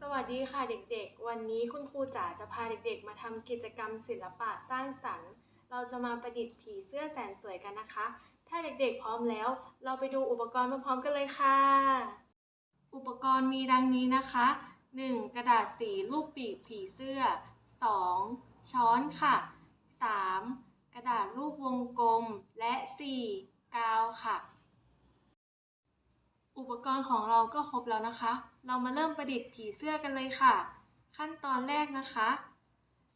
สวัสดีค่ะเด็กๆ วันนี้คุณครูจ๋าจะพาเด็กๆ มาทำกิจกรรมศิลปะสร้างสรรค์ เราจะมาประดิษฐ์ผีเสื้อแสนสวยกันนะคะ ถ้าเด็กๆ พร้อมแล้ว เราไปดูอุปกรณ์พร้อมๆกันเลยค่ะ อุปกรณ์มีดังนี้นะคะ 1. กระดาษสีรูปปีกผีเสื้อ 2. ช้อนค่ะ 3. กระดาษรูปวงกลม และ 4. กาวค่ะ อุปกรณ์ของเราก็ครบแล้วนะคะ เรามาเริ่มประดิษฐ์ผีเสื้อกันเลยค่ะ ขั้นตอนแรกนะคะ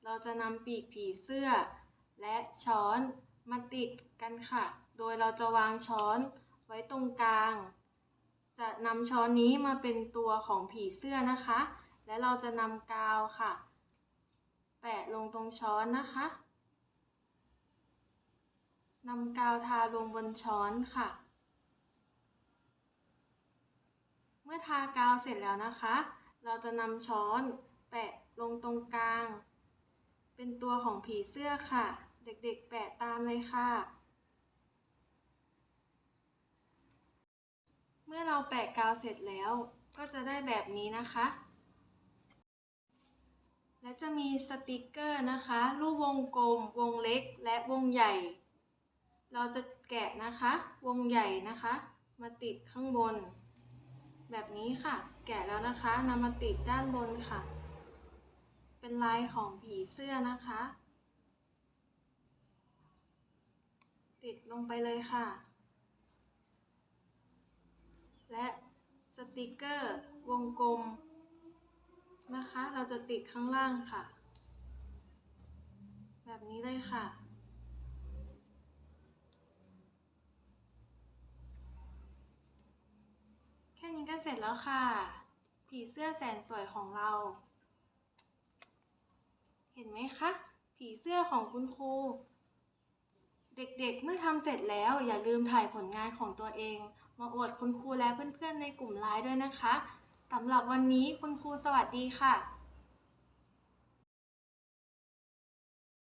เราจะนำปีกผีเสื้อ และช้อนมาติดกันค่ะ โดยเราจะวางช้อนไว้ตรงกลาง จะนำช้อนนี้มาเป็นตัวของผีเสื้อนะคะ และเราจะนำกาวค่ะ แปะลงตรงช้อนนะคะนำกาวทาลงบนช้อนค่ะ เมื่อทากาวเสร็จแล้วนะคะ เราจะนำช้อนแปะลงตรงกลาง เป็นตัวของผีเสื้อค่ะ เด็กๆแปะตามเลยค่ะ เมื่อเราแปะกาวเสร็จแล้วก็จะได้แบบนี้นะคะ และจะมีสติกเกอร์นะคะ รูปวงกลม วงเล็ก และวงใหญ่ เราจะแกะนะคะ วงใหญ่นะคะ มาติดข้างบน แบบนี้ค่ะ แกะแล้วนะคะนำมาติดด้านบนค่ะ เป็นลายของผีเสื้อนะคะ ติดลงไปเลยค่ะ และสติกเกอร์วงกลมนะคะ เราจะติดข้างล่างค่ะ แบบนี้เลยค่ะ ค่นี้ก็เสร็จแล้วค่ะ ผีเสื้อแสนสวยของเรา เห็นไหมคะ ผีเสื้อของคุณครู เด็กๆ เมื่อทำเสร็จแล้วอย่าลืมถ่ายผลงานของตัวเอง มาอวดคุณครูและเพื่อนๆ ในกลุ่มไลน์ด้วยนะคะสำหรับวันนี้คุณครูสวัสดีค่ะ